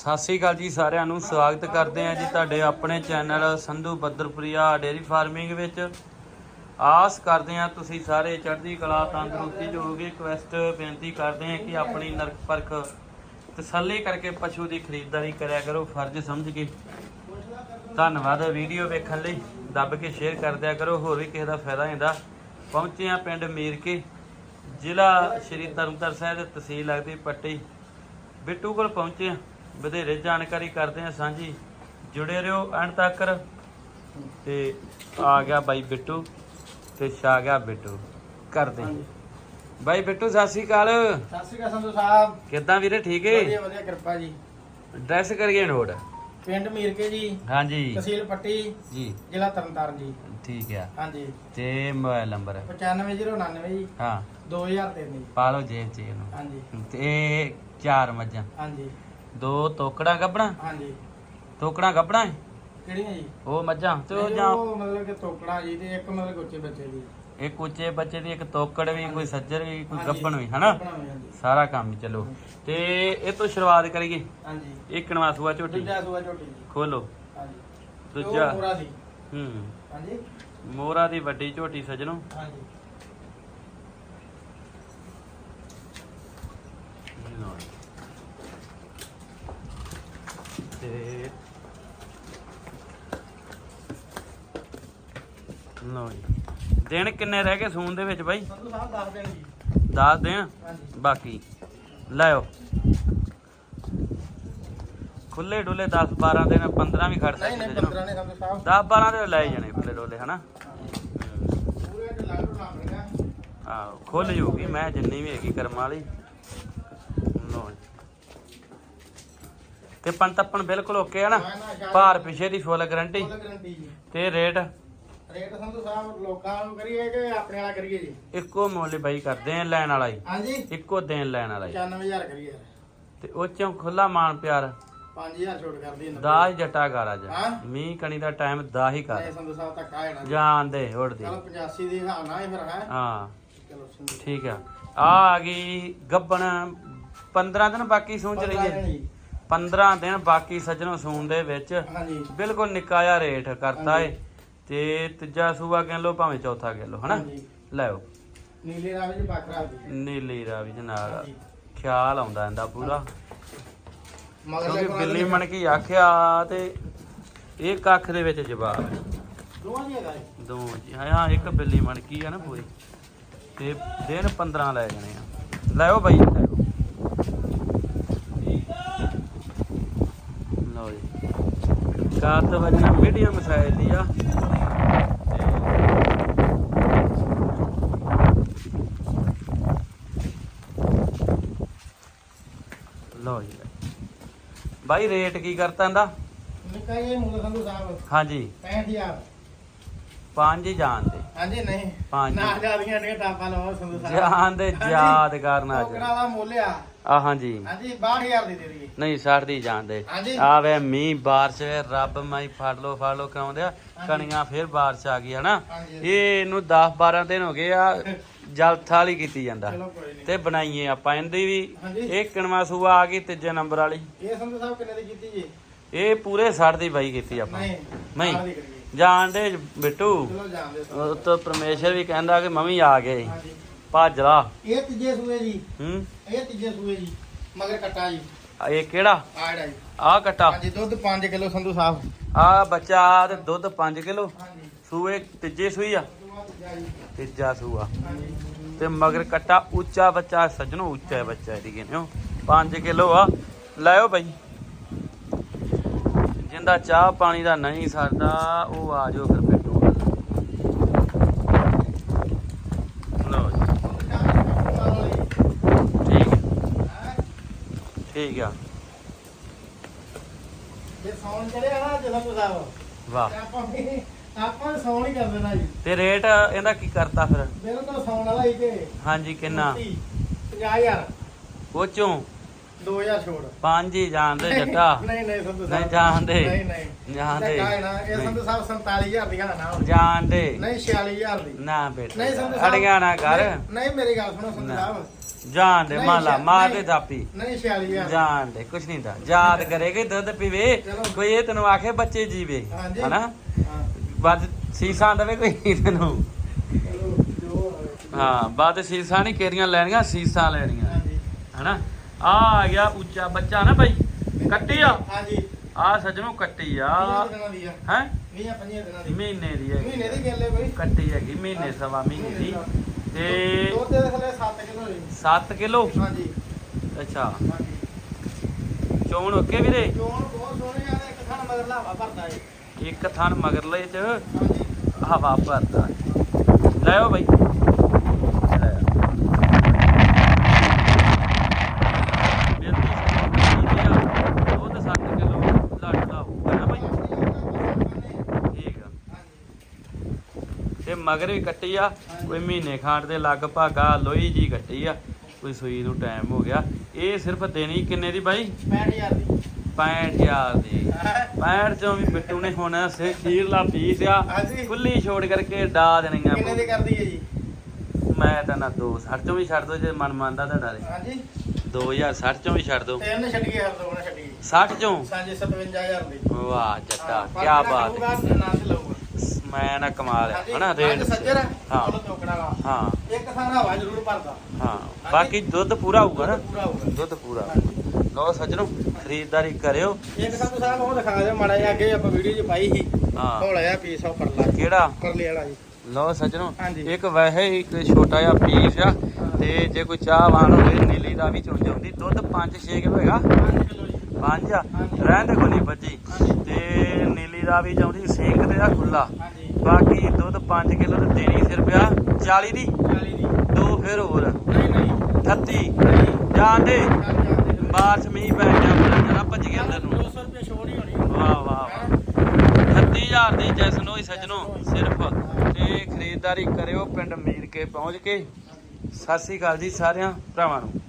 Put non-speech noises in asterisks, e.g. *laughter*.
ਸਤਿ ਸ੍ਰੀ ਅਕਾਲ ਜੀ ਸਾਰਿਆਂ ਨੂੰ, ਸਵਾਗਤ ਕਰਦੇ ਹਾਂ ਜੀ ਤੁਹਾਡੇ ਆਪਣੇ channel Sandhu Badarpuria dairy farming ਵਿੱਚ। ਆਸ ਕਰਦੇ ਹਾਂ ਤੁਸੀਂ ਸਾਰੇ ਚੜ੍ਹਦੀ ਕਲਾ, ਤੰਦਰੁਸਤੀ ਜੋਗੇ ਰਿਕਵੈਸਟ ਬੇਨਤੀ ਕਰਦੇ ਹਾਂ ਕਿ ਆਪਣੀ ਨਰਕ ਪਰਖ ਤਸੱਲੀ ਕਰਕੇ ਪਸ਼ੂ ਦੀ ਖਰੀਦਦਾਰੀ ਕਰਿਆ ਕਰੋ, ਫਰਜ਼ ਸਮਝ ਕੇ। ਧੰਨਵਾਦ ਵੀਡੀਓ ਵੇਖਣ ਲਈ, ਦੱਬ ਕੇ ਸ਼ੇਅਰ ਕਰ ਦਿਆ ਕਰੋ, ਹੋਰ ਵੀ ਕਿਸੇ ਦਾ ਫਾਇਦਾ ਹੁੰਦਾ। ਪਹੁੰਚੇ ਹਾਂ ਪਿੰਡ ਮੀਰਕੇ, ਜ਼ਿਲ੍ਹਾ ਸ਼੍ਰੀ ਤਰਨਤਾਰਨ ਸਾਹਿਬ ਦੇ ਤਹਿਸੀਲ ਲੱਗਦੀ ਪੱਟੀ। ਬਿੱਟੂ ਕੋਲ ਪਹੁੰਚੇ ਹਾਂ। ਵਧੇਰੇ ਜਾਣਕਾਰੀ ਕਰਦੇ ਹਾਂ ਸਾਂਝੀ। ਜੁੜੇ ਰਹੋ ਐਂਡ ਤੱਕ। ਤੇ ਆ ਗਿਆ ਬਾਈ ਬਿੱਟੂ ਤੇ ਛਾ ਗਿਆ ਬਿੱਟੂ। ਕਰਦੇ। ਬਾਈ ਬਿੱਟੂ ਸਤਿ ਸ਼੍ਰੀ ਅਕਾਲ। ਸਤਿ ਸ਼੍ਰੀ ਅਕਾਲ ਸੰਧੂ ਸਾਹਿਬ। ਕਿੱਦਾਂ ਵੀਰੇ ਠੀਕ ਏ? ਵਧੀਆ ਵਧੀਆ ਕਿਰਪਾ ਜੀ। ਡਰੈਸ ਕਰੀਏ ਨੋਟ। ਪਿੰਡ ਮੀਰਕੇ ਜੀ। ਹਾਂਜੀ। ਤਹਿਸੀਲ ਪੱਟੀ। ਜੀ। ਜ਼ਿਲ੍ਹਾ ਤਰਨਤਾਰਨ ਜੀ। ਠੀਕ ਆ। ਹਾਂਜੀ। ਤੇ ਮੋਬਾਈਲ ਨੰਬਰ? 95099 ਜੀ। ਹਾਂ। 2003 ਜੀ। ਪਾ ਲਓ ਜੇਬ 'ਚ ਇਹਨੂੰ। ਹਾਂਜੀ। ਤੇ ਚਾਰ ਮੱਝਾਂ। ਹਾਂਜੀ। ਦੋ ਤੋਕੜਾਂ ਗੱਬਣਾ ਹਾਂਜੀ। ਤੋਕੜਾਂ ਗੱਬਣਾ ਏ? ਕਿਹੜੀਆਂ ਜੀ? ਉਹ ਮੱਝਾਂ? ਤੇ ਉਹ ਜਾਂ ਉਹ ਮਤਲਬ ਕਿ ਤੋਕੜਾ ਜੀ ਤੇ ਇੱਕ ਮਤਲਬ ਗੁੱਚੇ ਬੱਚੇ ਦੀ। ਇੱਕ ਉੱਚੇ ਬੱਚੇ ਦੀ ਇੱਕ ਤੋਕੜ ਵੀ ਕੋਈ ਸੱਜਰ ਵੀ ਕੋਈ ਵੀ ਹਨਾ? ਗੱਭਣ ਵੀ, ਹਾਂਜੀ। ਸਾਰਾ ਕੰਮ ਚਲੋ। ਤੇ ਇਹ ਤੋਂ ਸ਼ੁਰੂਆਤ ਕਰੀਏ? ਹਾਂਜੀ। ਇਹ ਕਣਵਾ ਸੂਆ ਝੋਟੀ। ਦੂਜਾ ਸੂਆ ਝੋਟੀ ਜੀ। ਖੋਲੋ। ਹਾਂਜੀ। ਦੂਜਾ। ਪੂਰਾ ਸੀ ਹੂੰ। ਹਾਂਜੀ। ਮੋਰਾ ਦੀ ਵੱਡੀ ਝੋਟੀ ਸਜਣੋ। ਹਾਂਜੀ। ਤੇ ਲਓ ਜੀ। ਦਿਨ ਕਿੰਨੇ ਰਹਿ ਗਏ ਸੂਨ ਦੇ ਵਿੱਚ ਬਾਈ? ਸੰਧੂ ਸਾਹਿਬ ਦੱਸ ਦੇਣ ਜੀ। 10 ਦਿਨ? ਹਾਂਜੀ। ਬਾਕੀ ਲਾਇਓ। ਖੁੱਲੇ ਡੁੱਲੇ 10 12 ਦਿਨ 15 ਵੀ ਖੜ ਨਹੀਂ ਨਹੀਂ ਸਕਦੇ 15 ਨੇ ਸੰਧੂ ਸਾਹਿਬ 10 12 ਦੇ ਲੈ ਜਾਣੇ ਖੁੱਲੇ ਡੁੱਲੇ ਹਨਾ? ਪੂਰੇ ਲਾਗੂ ਨਾ ਬਣਿਆ ਆਹੋ ਖੁੱਲ ਜੂਗੀ ਮੈਂ ਜਿੰਨੀ ਵੀ ਹੈਗੀ ਕਰਮ ਵਾਲੀ ਲਓ ਜੀ। ਤੇ ਪੰਤਪਣ ਬਿਲਕੁਲ ਓਕੇ ਹੈ ਨਾ। ਭਾਰ ਪਿਛੇ ਦੀ ਫੁੱਲ ਗਰੰਟੀ ਫੁੱਲ ਗਰੰਟੀ ਜੀ। ਤੇ ਰੇਟ ਰੇਟ ਸੰਧੂ ਸਾਹਿਬ ਲੋਕਾਂ ਨੂੰ ਕਰੀਏ ਕਿ ਆਪਣੇ ਵਾਲਾ ਕਰੀਏ ਜੀ? ਇੱਕੋ ਮੁੱਲ ਬਾਈ ਕਰਦੇ ਆ ਲੈਣ ਵਾਲਾ ਹੀ। ਹਾਂਜੀ। ਇੱਕੋ ਦੇਣ ਲੈਣ ਵਾਲਾ ਹੀ। 95000 ਕਰੀਏ। ਤੇ ਉਹ ਚੋਂ ਖੁੱਲਾ ਮਾਨ ਪਿਆਰ। 5000 ਛੋਟ ਕਰਦੀ ਹੈ ਦਾ ਹੀ ਜੱਟਾ ਕਰ ਅੱਜ। ਹਾਂ? ਮੀਂਹ ਕਣੀ ਦਾ ਟਾਈਮ ਦਾ ਹੀ ਕਰ ਸੰਧੂ ਸਾਹਿਬ ਤੱਕ ਨਾ ਜਾਣ। ਉੜਦੀ ਚਲੋ 85 ਦੀ ਹਾਂ ਨਾ ਹੀ ਫਿਰ ਹੈ? ਹਾਂ। ਚਲੋ ਠੀਕ ਆ। ਆ ਆ ਗਈ ਗੱਬਣ। 15 ਦਿਨ ਬਾਕੀ ਸੂਣ ਚ ਰਹੀਏ 15 ਦਿਨ ਬਾਕੀ ਸੱਜਣੋਂ ਸੂਣ ਦੇ ਵਿੱਚ ਹਾਂਜੀ। ਬਿਲਕੁਲ ਨਿੱਕਾ ਜਿਹਾ ਰੇਟ ਕਰਤਾ ਏ। ਤੇ ਤੀਜਾ ਸੂਆ ਕਹਿ ਲਓ ਭਾਵੇਂ ਚੌਥਾ ਕਹਿ ਲਓ ਹਨਾ? ਹਾਂਜੀ। ਲੈਓ ਨੀਲੇ ਰਾਵੇ ਜੀ ਬਾਕਰਾ ਦੀ ਨੀਲੀ ਰਾਵੀ ਦੇ ਨਾਲ ਹਾਂਜੀ। ਖਿਆਲ ਆਉਂਦਾ ਇਹਦਾ ਪੂਰਾ। ਮਗਰ ਕਿਉਂਕਿ ਬਿੱਲੀ ਮਣ ਕੀ ਆਖਿਆ ਤੇ ਇਹ ਕੱਖ ਦੇ ਵਿੱਚ ਜਵਾਬ ਹੈ। ਦੋਵਾਂ ਦੀ ਹੈਗਾ ਜੀ ਦੋ ਜੀ ਹਾਂ ਹਾਂ, ਇੱਕ ਬਿੱਲੀ ਮਣ ਕੀ ਆ ਨਾ ਪੂਰੀ। ਤੇ ਦਿਨ 15 ਲੈ ਜਾਣੇ ਆ। ਲੈਓ ਬਾਈ ਲਓ ਜੀ ਕਾਤ ਵਜਣਾ ਮੀਡੀਅਮ ਸਾਈਜ਼ ਦੀ ਆ। ਲਓ ਜੀ। ਬਾਈ ਰੇਟ ਕੀ ਕਰਤਾ ਇਹਦਾ? ਨਿੱਕਾ ਜਿਹਾ ਮੁੱਲ ਸੰਧੂ ਸਾਹਿਬ। ਹਾਂਜੀ। 65000 ਪੰਜ ਹੀ ਜਾਣ ਦੇ। ਹਾਂਜੀ ਨਹੀਂ। ਪੰਜ। ਨਾ ਜਿਆਦੀਆਂ ਨੇ ਟਾਪਾ ਲਵਾਓ ਸੰਧੂ ਸਾਹਿਬ। ਜਾਨ ਦੇ ਹਾਂਜੀ। ਯਾਦ ਕਰਨਾ ਟੋਕਰਾ ਦਾ ਮੁੱਲ ਆ। ਆ ਹਾਂਜੀ। ਹਾਂਜੀ 62000 ਦੀ ਦੇ ਦਈਏ। ਨਹੀਂ 60 ਦੀ ਜਾਣ ਦੇ। ਹਾਂਜੀ। ਆਵੇ ਮੀਂਹ ਬਾਰਿਸ਼ ਵੇ, ਰੱਬ ਮਾਈ ਫੜ ਲੋ ਫੜ ਲੋ ਕਹਾਉਂਦੇ ਆ ਕਣੀਆਂ ਫੇਰ ਬਾਰਿਸ਼ ਆ ਗਈ ਹਨਾ? ਹਾਂਜੀ। ਇਹ ਇਹਨੂੰ 10 12 ਦਿਨ ਹੋ ਗਏ ਆ *laughs* ਜਲਥ ਵਾਲੀ ਕੀਤੀ ਜਾਂਦਾ। ਚਲੋ ਕੋਈ ਨਹੀਂ। ਤੇ ਬਣਾਈਏ ਆਪਾਂ ਇਹਦੀ ਵੀ। ਹਾਂਜੀ। ਇਹ ਕਿਣਵਾ ਸੂਆ ਆ ਗਈ ਤੀਜੇ ਨੰਬਰ ਵਾਲੀ। ਇਹ ਸੰਧੂ ਸਾਹਿਬ ਕਿੰਨੇ ਦੀ ਕੀਤੀ ਜੀ? ਇਹ ਪੂਰੇ 60 ਦੀ ਬਾਈ ਕੀਤੀ ਆਪਾਂ। ਨਹੀਂ ਨਹੀਂ। ਨਾਲ ਦੀ ਕਰੀਏ ਜਾਣ ਦੇ ਬਿੱਟੂ। ਚਲੋ ਤਾਂ ਪਰਮੇਸ਼ਰ ਵੀ ਕਹਿੰਦਾ ਕਿ ਮੰਮੀ ਆ ਗਏ ਹਾਂਜੀ। ਭੱਜ ਲਾ। ਇਹ ਤੀਜੇ ਸੂਏ ਜੀ। ਹੂੰ? ਇਹ ਤੀਜੇ ਸੂਏ ਜੀ। ਮਗਰ ਕੱਟਾ ਜੀ। ਇਹ ਕਿਹੜਾ? ਆੜਾ ਜੀ। ਆ ਕਟਾ। ਹਾਂਜੀ ਦੁੱਧ 5 ਕਿਲੋ ਸੰਧੂ ਸਾਹਿਬ। ਆ ਬੱਚਾ ਤੇ ਦੁੱਧ 5 ਕਿਲੋ। ਹਾਂਜੀ। ਸੂਏ ਤੀਜੇ ਸੂਈ ਆ? ਤੀਜਾ ਸੂਆ। ਹਾਂਜੀ। ਤੇ ਮਗਰ ਕੱਟਾ ਉੱਚਾ ਬੱਚਾ ਸੱਜਣੋ ਉੱਚਾ ਬੱਚਾ ਇਹਦੀ ਕਹਿੰਦੇ 5 ਕਿਲੋ ਆ। ਲਾਇਓ ਬਾਈ। ਜਿੰਦਾ ਚਾਹ ਪਾਣੀ ਦਾ ਨਹੀਂ ਸਰਦਾ ਉਹ ਆ ਜਾਓ ਫਿਰ ਬੈਠੋ ਲਓ ਜੀ। ਠੀਕ ਠੀਕ ਆ। ਜੇ ਸੌਣ ਚੜਿਆ ਨਾ ਜਦੋਂ ਸਾਹਿਬ ਵਾਹ। ਆਪਾਂ ਵੀ ਆਪਾਂ ਵੀ ਸੌਣ ਹੀ ਕਰ ਦੇਣਾ ਜੀ। ਤੇ ਰੇਟ ਇਹਦਾ ਕੀ ਕਰਤਾ ਫਿਰ? ਮੇਰੇ ਤਾਂ ਸੌਣ ਵਾਲਾ ਹੀ ਤੇ। ਹਾਂਜੀ ਕਿੰਨਾ? 50000 ਉਹ ਚੋਂ? 2000 ਛੋੜ। ਪੰਜ ਹੀ ਜਾਣਦੇ ਜੱਟਾ। ਨਹੀਂ ਨਹੀਂ ਸੰਧੂ ਨਹੀਂ ਜਾਣਦੇ। ਨਹੀਂ ਨਹੀਂ। ਜਾਣਦੇ। ਨਾ ਇਹ। ਸੰਧੂ ਸਾਹਿਬ 47000 ਦੀਆਂ ਨਾ। ਹੋਣ। ਜਾਣਦੇ। ਨਹੀਂ 46000 ਦੀ। ਨਾ ਬੇਟਾ ਨਹੀਂ ਸੰਧੂ ਸਾਹਿਬ। ਅੜੀਆਂ ਨਾ ਕਰ। ਨਹੀਂ- ਮੇਰੀ ਗੱਲ ਸੁਣੋ ਸੰਧੂ ਨਾ। ਸਾਹਿਬ। ਜਾਣ ਦੇ ਨਹੀਂ, ਮਾਲਾ ਮਾਰ ਦੇ। ਥਾਪੀ। ਨਹੀਂ 46000 ਜਾਣ ਦੇ ਕੁਛ ਨਹੀਂ ਦਾ ਯਾਦ ਕਰੇਗੇ ਦੁੱਧ ਪੀਵੇ। ਕੋਈ ਇਹ ਤੈਨੂੰ ਆਖੇ ਬੱਚੇ ਜੀਵੇ। ਹਨਾ? ਵੱਧ ਸੀਸਾਂ ਦੇਵੇ ਕੋਈ ਤੈਨੂੰ। ਹਾਂ ਵੱਧ ਸੀਸਾਂ ਨਹੀਂ ਕੇਰੀਆਂ ਲੈਣੀਆਂ ਸੀਸਾਂ ਲੈਣੀਆਂ। ਹਨਾ? ਆ ਆ ਗਿਆ ਉੱਚਾ ਬੱਚਾ ਨਾ ਬਾਈ ਕੱਟੀ ਆ? ਹਾਂਜੀ। ਆ ਸੱਜਣੋ ਕੱਟੀ ਆ। 20 ਦਿਨਾਂ ਦੀ ਆ। ਹੈ? 20 25 ਦਿਨਾਂ ਦੀ। ਮਹੀਨੇ ਦੀ ਹੈ ਮਹੀਨੇ ਦੀ ਗੱਲ ਹੈ ਕੋਈ ਕੱਟੀ ਹੈਗੀ ਮਹੀਨੇ ਸਵਾ ਮਹੀਨੇ ਦੀ। ਤੇ ਦੁੱਧ ਦੇ ਥੱਲੇ 7 ਕਿਲੋ ਜੀ। 7 ਕਿਲੋ? ਹਾਂਜੀ। ਅੱਛਾ। ਚੋਣ ਓਕੇ ਵੀਰੇ? ਚੋਣ ਬਹੁਤ ਸੋਹਣੀ ਆ ਇੱਕ ਥਾਂ ਮਗਰ ਲਾਵਾ ਭਰਦਾ ਏ। ਇੱਕ ਥਣ ਮਗਰਲੇ ਚ ਹਾਂਜੀ। ਹਵਾ ਭਰਦਾ ਲੈਓ ਬਾਈ ਲੈ ਆਓ। ਬੇਨਤੀ ਕੀਤੀ ਆ, ਦੁੱਧ 7 ਕਿਲੋ ਲੱਡ ਦਾ ਹੋਊਗਾ ਨਾ ਬਾਈ ਠੀਕ ਆ ਤੇ ਮਗਰ ਵੀ ਕੱਟੀ ਆ ਕੋਈ ਮਹੀਨੇ ਖਾਂਡ ਦੇ ਲਗਭਗ ਆ ਲੋਈ ਜੀ ਕੱਟੀ ਆ ਕੋਈ ਸੂਈ ਨੂੰ ਟਾਈਮ ਹੋ ਗਿਆ। ਇਹ ਸਿਰਫ ਦੇਣੀ ਕਿੰਨੇ ਦੀ ਬਾਈ? 65000 ਦੀ। 65000 ਦੀ। 65 ਚੋਂ ਵੀ ਬਿੱਟੂ ਨੇ ਹੁਣ ਸੇ ਖੀਰਲਾ ਪੀਸ ਆ ਹਾਂਜੀ। ਖੁੱਲੀ ਛੋੜ ਕਰਕੇ ਡਾ ਦੇਣੀਆਂ ਕਿੰਨੇ ਦੀ ਕਰਦੀ ਹੈ ਜੀ? ਮੈਂ ਤਾਂ ਨਾ ਦੋ 60 ਚੋਂ ਵੀ ਛੱਡ ਦੋ ਜੇ ਮਨ ਮੰਨਦਾ ਤੁਹਾਡਾ ਤੇ ਹਾਂਜੀ। 2060 ਚੋਂ ਵੀ ਛੱਡ ਦੋ। ਤਿੰਨ ਛੱਡੀਏ ਹਰ ਦੋ ਨਾ ਛੱਡੀਏ। 60 ਚੋਂ? ਸਾਂਝੇ 57000 ਦੀ। ਵਾਹ ਜੱਟਾ ਹਾਂ, ਕੀ ਬਾਤ ਹੈ। ਲਊਗਾ, ਆਨੰਦ ਲਊਗਾ। ਮੈਂ ਨਾ ਕਮਾਲ ਹੈ ਹਨਾ ਰੇਟ ਸੱਜਰ ਹਾਂ। ਹਾਂ। ਚੋਕੜਾ ਵਾ ਹਾਂ। ਇੱਕ ਥਾਂ ਹਵਾ ਜ਼ਰੂਰ ਭਰਦਾ। ਹਾਂ ਬਾਕੀ ਦੁੱਧ ਪੂਰਾ ਹੋਊਗਾ ਨਾ? ਪੂਰਾ ਹੋਊਗਾ। ਦੁੱਧ ਪੂਰਾ। ਲਓ ਸੱਜਣੋ ਖਰੀਦਦਾਰੀ ਕਰਿਓ। ਇੱਕ ਸੰਧੂ ਸਾਹਿਬ ਉਹ ਦਿਖਾ ਦਿਓ ਮਾੜਾ ਜਿਹਾ ਅੱਗੇ ਆਪਾਂ ਵੀਡੀਓ 'ਚ ਪਾਈ ਸੀ। ਹਾਂ। ਹੌਲਾ ਜਿਹਾ ਪੀਸ ਉਹ ਪਰਲਾ। ਕਿਹੜਾ? ਪਰਲੇ ਵਾਲਾ ਜੀ। ਲਓ ਸੱਜਣੋ। ਇੱਕ ਵੈਸੇ ਹੀ ਇੱਕ ਛੋਟਾ ਜਿਹਾ ਪੀਸ ਆ ਤੇ ਜੇ ਕੋਈ ਚਾਹਵਾਨ ਹੋਵੇ ਨੀਲੀ ਦਾ ਵੀ ਚੁਣ ਜਾਂਦੀ ਦੁੱਧ 5-6 ਕਿਲੋ ਹੈਗਾ। 5 ਕਿਲੋ ਜੀ। ਪੰਜ ਆ। ਰਹਿਣ ਦੇ ਕੋਲੀ ਬੱਜੀ। ਤੇ ਨੀਲੀ ਦਾ ਵੀ ਚਾਹੁੰਦੀ ਸਿੰਕ ਤੇ ਆ ਖੁੱਲਾ। ਬਾਕੀ ਦੁੱਧ 5 ਕਿਲੋ ਤੇ ਦੇਣੀ ਸਿਰਫ ਆ 40 ਦੀ। 40 ਦੀ। ਦੋ ਫਿਰ ਹੋਰ। ਨਹੀਂ ਨਹੀਂ। 38 ਨਹੀਂ। ਜਾਣ ਦੇ। ਮੀਂਹ ਪੈ ਗਿਆ ਬੜਾ ਜਰਾ ਭੱਜ ਗਿਆ ਅੰਦਰ ਨੂੰ। 200 ਰੁਪਏ ਛੋੜ ਹੀ ਹੋਣੀ। ਵਾਹ ਵਾਹ ਵਾਹ। 30000 ਦੀ ਜੈਸਨੋ ਹੀ ਸੱਜਣੋ ਸਿਰਫ। ਤੇ ਖਰੀਦਦਾਰੀ ਕਰਿਓ ਪਿੰਡ ਮੀਰ ਕੇ ਪਹੁੰਚ ਕੇ। ਸਤਿ ਸ੍ਰੀ ਅਕਾਲ ਜੀ ਸਾਰਿਆਂ ਭਰਾਵਾਂ ਨੂੰ।